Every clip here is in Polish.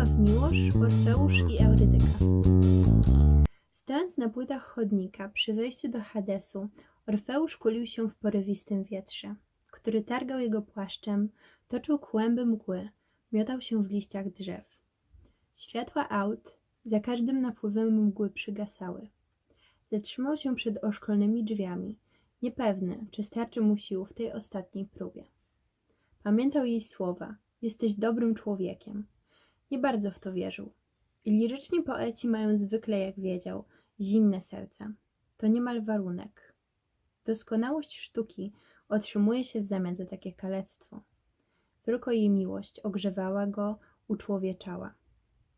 Stanisław Miłosz, Orfeusz i Eurydyka. Stojąc na płytach chodnika przy wejściu do Hadesu, Orfeusz kulił się w porywistym wietrze, który targał jego płaszczem, toczył kłęby mgły, miotał się w liściach drzew. Światła aut za każdym napływem mgły przygasały. Zatrzymał się przed oszkolnymi drzwiami, niepewny, czy starczy mu sił w tej ostatniej próbie. Pamiętał jej słowa: Jesteś dobrym człowiekiem. Nie bardzo w to wierzył. Liryczni poeci mają zwykle, jak wiedział, zimne serca. To niemal warunek. Doskonałość sztuki otrzymuje się w zamian za takie kalectwo. Tylko jej miłość ogrzewała go, uczłowieczała.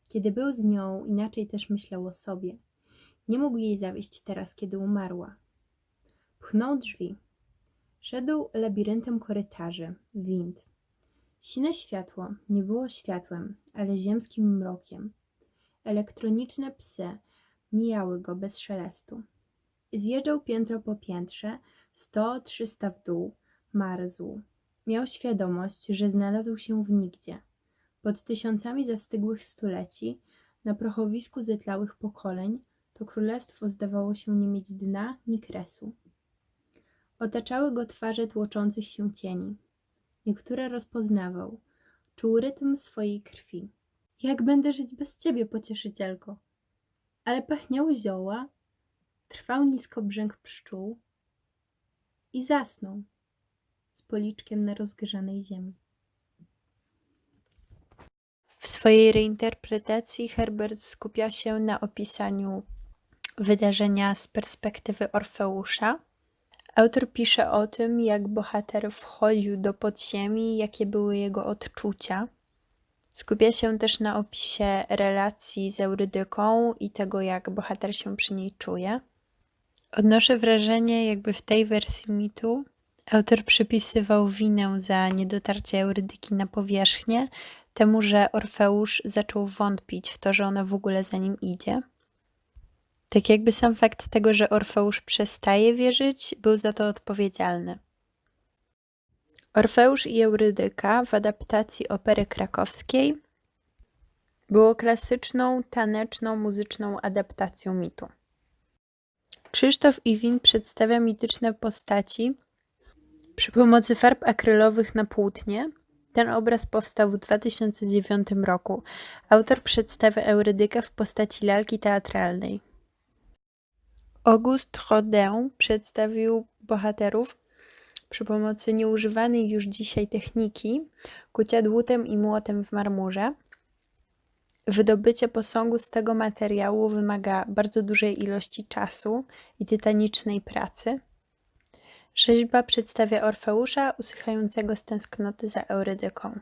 Kiedy był z nią, inaczej też myślał o sobie. Nie mógł jej zawieść teraz, kiedy umarła. Pchnął drzwi. Szedł labiryntem korytarzy, wind. Sine światło nie było światłem, ale ziemskim mrokiem. Elektroniczne psy mijały go bez szelestu. Zjeżdżał piętro po piętrze, sto, trzysta w dół, marzł. Miał świadomość, że znalazł się w nigdzie. Pod tysiącami zastygłych stuleci, na prochowisku zetlałych pokoleń, to królestwo zdawało się nie mieć dna ni kresu. Otaczały go twarze tłoczących się cieni. Niektóre rozpoznawał. Czuł rytm swojej krwi. Jak będę żyć bez ciebie, pocieszycielko? Ale pachniały zioła, trwał nisko brzęk pszczół i zasnął z policzkiem na rozgrzanej ziemi. W swojej reinterpretacji Herbert skupia się na opisaniu wydarzenia z perspektywy Orfeusza. Autor pisze o tym, jak bohater wchodził do podziemi, jakie były jego odczucia. Skupia się też na opisie relacji z Eurydyką i tego, jak bohater się przy niej czuje. Odnoszę wrażenie, jakby w tej wersji mitu autor przypisywał winę za niedotarcie Eurydyki na powierzchnię temu, że Orfeusz zaczął wątpić w to, że ona w ogóle za nim idzie. Tak jakby sam fakt tego, że Orfeusz przestaje wierzyć, był za to odpowiedzialny. Orfeusz i Eurydyka w adaptacji opery krakowskiej było klasyczną, taneczną, muzyczną adaptacją mitu. Krzysztof Iwin przedstawia mityczne postaci przy pomocy farb akrylowych na płótnie. Ten obraz powstał w 2009 roku. Autor przedstawia Eurydykę w postaci lalki teatralnej. Auguste Rodin przedstawił bohaterów przy pomocy nieużywanej już dzisiaj techniki kucia dłutem i młotem w marmurze. Wydobycie posągu z tego materiału wymaga bardzo dużej ilości czasu i tytanicznej pracy. Rzeźba przedstawia Orfeusza usychającego z tęsknoty za Eurydyką.